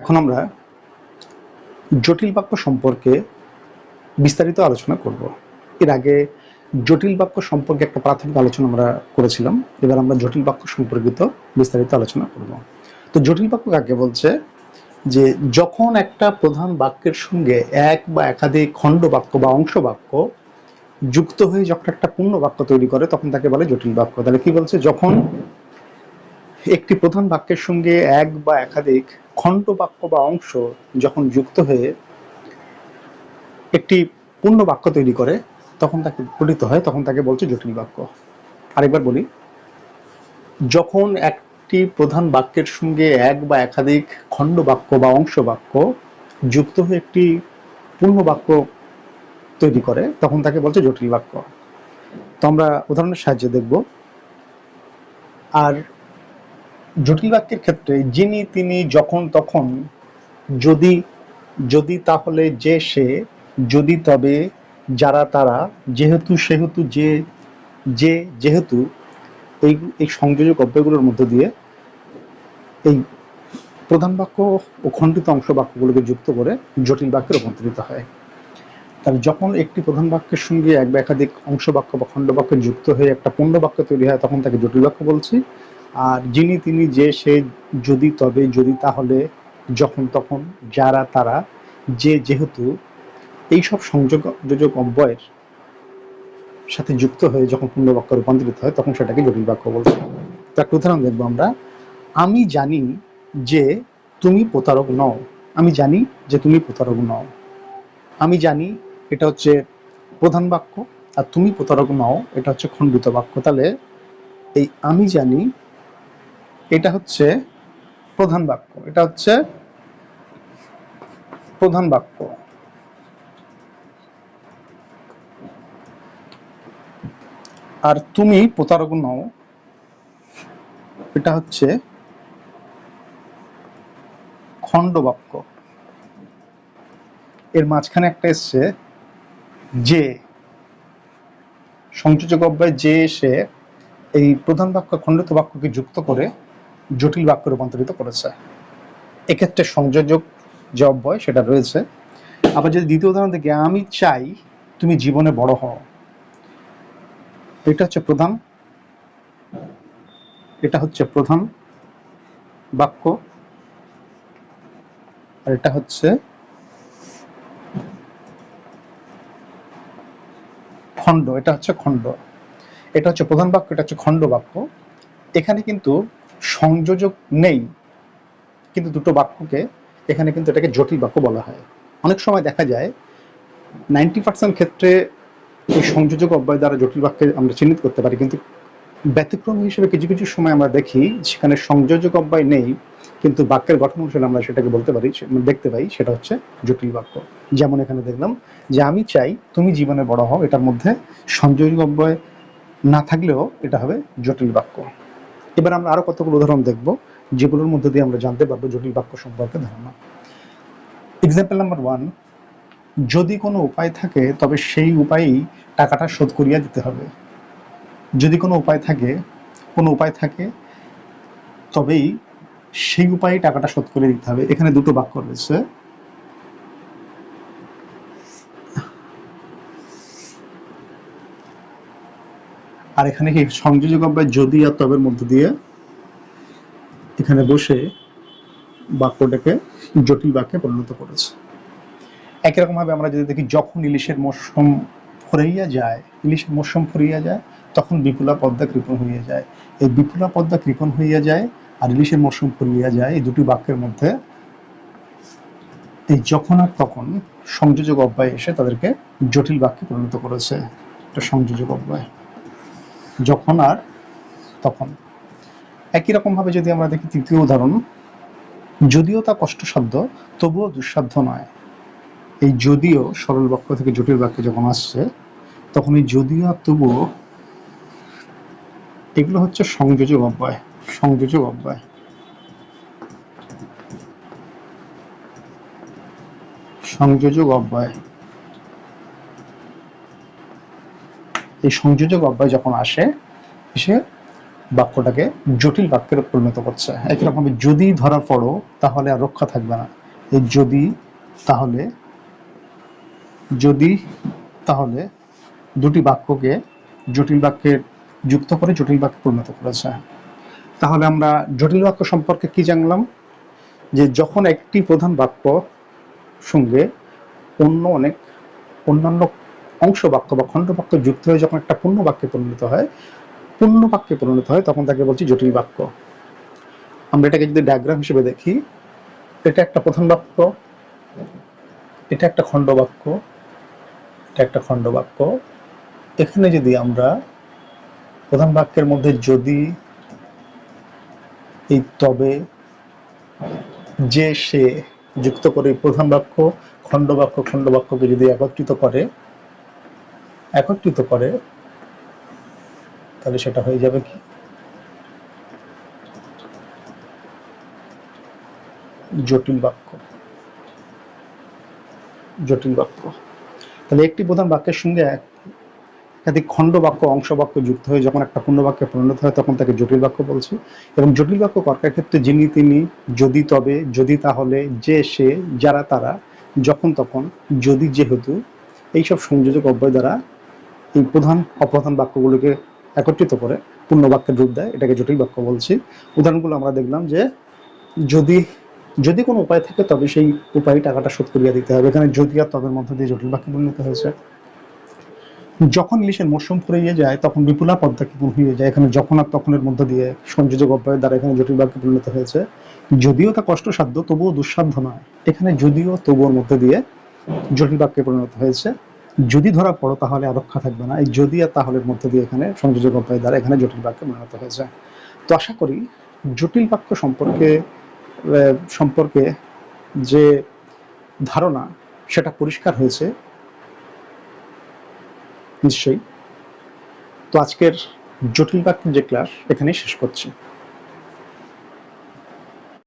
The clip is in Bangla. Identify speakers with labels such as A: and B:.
A: এখন আমরা জটিল বাক্য সম্পর্কে বিস্তারিত আলোচনা করব। এর আগে জটিল বাক্য সম্পর্কে একটা প্রাথমিক আলোচনা আমরা করেছিলাম। এবার আমরা জটিল বাক্য সম্পর্কিত বিস্তারিত আলোচনা করব। তো জটিল বাক্য কাকে বলছে? যে যখন একটা প্রধান বাক্যের সঙ্গে এক বা একাধিক খণ্ড বাক্য বা অংশ বাক্য যুক্ত হয়ে যখন একটা পূর্ণ বাক্য তৈরি করে, তখন তাকে বলে জটিল বাক্য। তাহলে কি বলছে? যখন একটি প্রধান বাক্যের সঙ্গে এক বা একাধিক খণ্ড বাক্য বা অংশ যখন যুক্ত হয়ে একটি পূর্ণ বাক্য তৈরি করে, তখন তাকে গঠিত হয়, তখন তাকে বলছে জটিল বাক্য। আরেকবার বলি, যখন একটি প্রধান বাক্যের সঙ্গে এক বা একাধিক খণ্ড বাক্য বা অংশ বাক্য যুক্ত হয়ে একটি পূর্ণ বাক্য তৈরি করে, তখন তাকে বলছে জটিল বাক্য। তো আমরা উদাহরণের সাহায্যে দেখব। আর জটিল বাক্যের ক্ষেত্রে যিনি, তিনি যখন, তখন, যদি যদি তাহলে যে, সে, যদি, তবে, যারা, তারা, যেহেতু, সেহেতু, যে যে, যেহেতু, এই এই সংযোজক অব্যয়গুলোর মধ্য দিয়ে এই প্রধান বাক্য ও খণ্ডিত অংশ বাক্যগুলোকে যুক্ত করে জটিল বাক্যে রূপান্তরিত হয়। তাহলে যখন একটি প্রধান বাক্যের সঙ্গে এক বা একাধিক অংশ বাক্য বা খণ্ড বাক্য যুক্ত হয়ে একটা পূর্ণ বাক্য তৈরি হয়, তখন তাকে জটিল বাক্য বলছি। আর যিনি তিনি যে সে যদি তবে, যদি তাহলে যখন তখন যারা তারা, যে যেহেতু এই সব সংযোগ, যোজক অব্যয়ের সাথে যুক্ত হয়ে যখন পূর্ণ বাক্য রূপান্তরিত হয়, তখন সেটাকে জটিল বাক্য বলছে। তার উদাহরণ দেখব আমরা। আমি জানি যে তুমি প্রতারক নও। আমি জানি যে তুমি প্রতারক নও। আমি জানি এটা হচ্ছে প্রধান বাক্য, আর তুমি প্রতারক নও, এটা হচ্ছে খণ্ডিত বাক্য। তাহলে এই আমি জানি এটা হচ্ছে প্রধান বাক্য। এটা হচ্ছে প্রধান বাক্য। আর তুমি প্রতারক নও। এটা হচ্ছে খণ্ড বাক্য। এর মাঝখানে একটা এসছে যে। সংযোজক অব্যয় যে এসে এই প্রধান বাক্য খণ্ডিত বাক্যকে যুক্ত করে জটিল বাক্য রূপান্তরিত করেছে। এক্ষেত্রে সংযোজক যে অব্যয় সেটা রয়েছে। আবার যদি দ্বিতীয় উদাহরণ দেখি, আমি চাই তুমি জীবনে বড় হও। এটা হচ্ছে প্রধান, এটা হচ্ছে প্রধান বাক্য, আর এটা হচ্ছে খণ্ড, এটা হচ্ছে খণ্ড। এটা হচ্ছে প্রধান বাক্য, এটা হচ্ছে খণ্ড বাক্য। এখানে কিন্তু সংযোজক নেই, কিন্তু দুটো বাক্যকে এখানে কিন্তু এটাকে জটিল বাক্য বলা হয়। অনেক সময় দেখা যায় নাইনটি পার্সেন্ট ক্ষেত্রে এই সংযোজক অব্যয় দ্বারা জটিল বাক্যে আমরা চিহ্নিত করতে পারি, কিন্তু ব্যতিক্রম হিসেবে কিছু কিছু সময় আমরা দেখি সেখানে সংযোজক অব্যয় নেই, কিন্তু বাক্যের গঠন অনুসারে আমরা সেটাকে বলতে পারি দেখতে পাই, সেটা হচ্ছে জটিল বাক্য। যেমন এখানে দেখলাম যে, আমি চাই তুমি জীবনে বড় হও, এটার মধ্যে সংযোজক অব্যয় না থাকলেও এটা হবে জটিল বাক্য। এবার আমরা আরও কতগুলো উদাহরণ দেখব, যেগুলোর মধ্যে দিয়ে আমরা জানতে পারব জটিল বাক্য সম্পর্কে ধারণা। এক্সাম্পল নাম্বার ওয়ান যদি কোনো উপায় থাকে, তবে সেই উপায়েই টাকাটা শোধ করিয়া দিতে হবে। যদি কোনো উপায় থাকে, কোনো উপায় থাকে, তবেই সেই উপায়ে টাকাটা শোধ করে দিতে হবে। এখানে দুটো বাক্য রয়েছে। আর এখানে কি সংযোজক অব্যয় যদি আর তবের মধ্য দিয়ে এখানে বসে বাক্যটাকে জটিল বাক্যে পরিণত করেছে। একই রকম ভাবে আমরা যদি দেখি, যখন ইলিশের মৌসুম ফুরাইয়া যায়, ইলিশের মৌসুম ফুরিয়া যায়, তখন বিপুলা পদ্মা কৃপণ হইয়া যায়। এই বিপুলা পদ্মা কৃপণ হইয়া যায় আর ইলিশের মৌসুম ফুরিয়া যায়, এই দুটি বাক্যের মধ্যে, এই যখন আর তখন সংযোজক অব্যয় এসে তাদেরকে জটিল বাক্যে পরিণত করেছে। এটা সংযোজক অব্যয়। যখন আর তখন। একই রকম ভাবে যদি আমরা দেখি তৃতীয় উদাহরণ, যদিও তা কষ্টসাধ্য, তবুও দুঃসাধ্য নয়। এই যদিও সরল বাক্য থেকে জটিল বাক্যে যখন আসছে তখন এই যদিও আর তবুও এগুলো হচ্ছে সংযোজক অব্যয় সংযোজক অব্যয়। সংযোজক অব্যয়। এই সংযোজক অব্যয় যখন আসে, এসে বাক্যটাকে জটিল বাক্যে পরিণত করছে। একরকম যদি ধরা পড়ো তাহলে আর রক্ষা থাকবে না। এই যদি, তাহলে যদি, তাহলে দুটি বাক্যকে জটিল বাক্যে যুক্ত করে জটিল বাক্যে পরিণত করেছে। তাহলে আমরা জটিল বাক্য সম্পর্কে কি জানলাম? যে যখন একটি প্রধান বাক্য সঙ্গে অন্য অনেক, অন্যান্য অংশ বাক্য বা খণ্ড বাক্য যুক্ত হয়ে যখন একটা পূর্ণ বাক্যে পরিণত হয়, পূর্ণ বাক্যে পরিণত হয়, তখন তাকে বলছি জটিল বাক্য। আমরা এটাকে যদি ডায়াগ্রাম হিসেবে দেখি, এটা একটা প্রধান বাক্য, এটা একটা খণ্ড বাক্য, এটা একটা খণ্ড বাক্য। এখানে যদি আমরা প্রধান বাক্যের মধ্যে যদি, এই তবে, যে, সে যুক্ত করে প্রধান বাক্য, খণ্ড বাক্য, খণ্ড বাক্যকে যদি একত্রিত করে একত্রিত করে, তাহলে সেটা হয়ে যাবে কি? জটিল বাক্য। জটিল বাক্য। তাহলে একটি প্রধান বাক্যের সঙ্গে একাধিক খণ্ড বাক্য, অংশ বাক্য যুক্ত হয়ে যখন একটা পূর্ণ বাক্যে পরিণত হয়, তখন তাকে জটিল বাক্য বলছি। এবং জটিল বাক্য কর্তার ক্ষেত্রে যিনি তিনি, যদি তবে, যদি তাহলে, যে সে, যারা তারা, যখন তখন, যদি যেহেতু, এইসব সংযোজক অব্যয় দ্বারা এই প্রধান, অপ্রধান বাক্যগুলোকে একত্রিত করে পূর্ণ বাক্যের রূপ দেয়, এটাকে জটিল বাক্য বলছি। উদাহরণগুলো আমরা দেখলাম যে যদি যদি কোনো উপায় থাকে তবে সেই উপায়ে টাকাটা শোধ করিয়া দিতে হবে। এখানে যদি আর তবের মধ্যে দিয়ে জটিল বাক্যে পরিণত হয়েছে। যখন ইলিশের মৌসুম ফুরিয়ে যায়, তখন বিপুলা পদ্মা কি হয়ে যায়? এখানে যখন আর তখনের মধ্য দিয়ে সংযোজক অব্যয়ের দ্বারা এখানে জটিল বাক্যে পরিণত হয়েছে। যদিও তা কষ্টসাধ্য, তবুও দুঃসাধ্য নয়। এখানে যদিও তবুওর মধ্যে দিয়ে জটিল বাক্যে পরিণত হয়েছে। যদি ধরা পড়ো, তাহলে আর রক্ষা থাকবে না। এই যদি আর তাহলের মধ্যে দিয়ে এখানে সংযোজক অব্যয়ের দ্বারা এখানে জটিল বাক্যে পরিণত হয়েছে তো আশা করি জটিল বাক্য সম্পর্কে সম্পর্কে যে ধারণা, সেটা পরিষ্কার হয়েছে। নিশ্চয়ই। তো আজকের জটিল বাক্যের যে ক্লাস এখানেই শেষ করছি।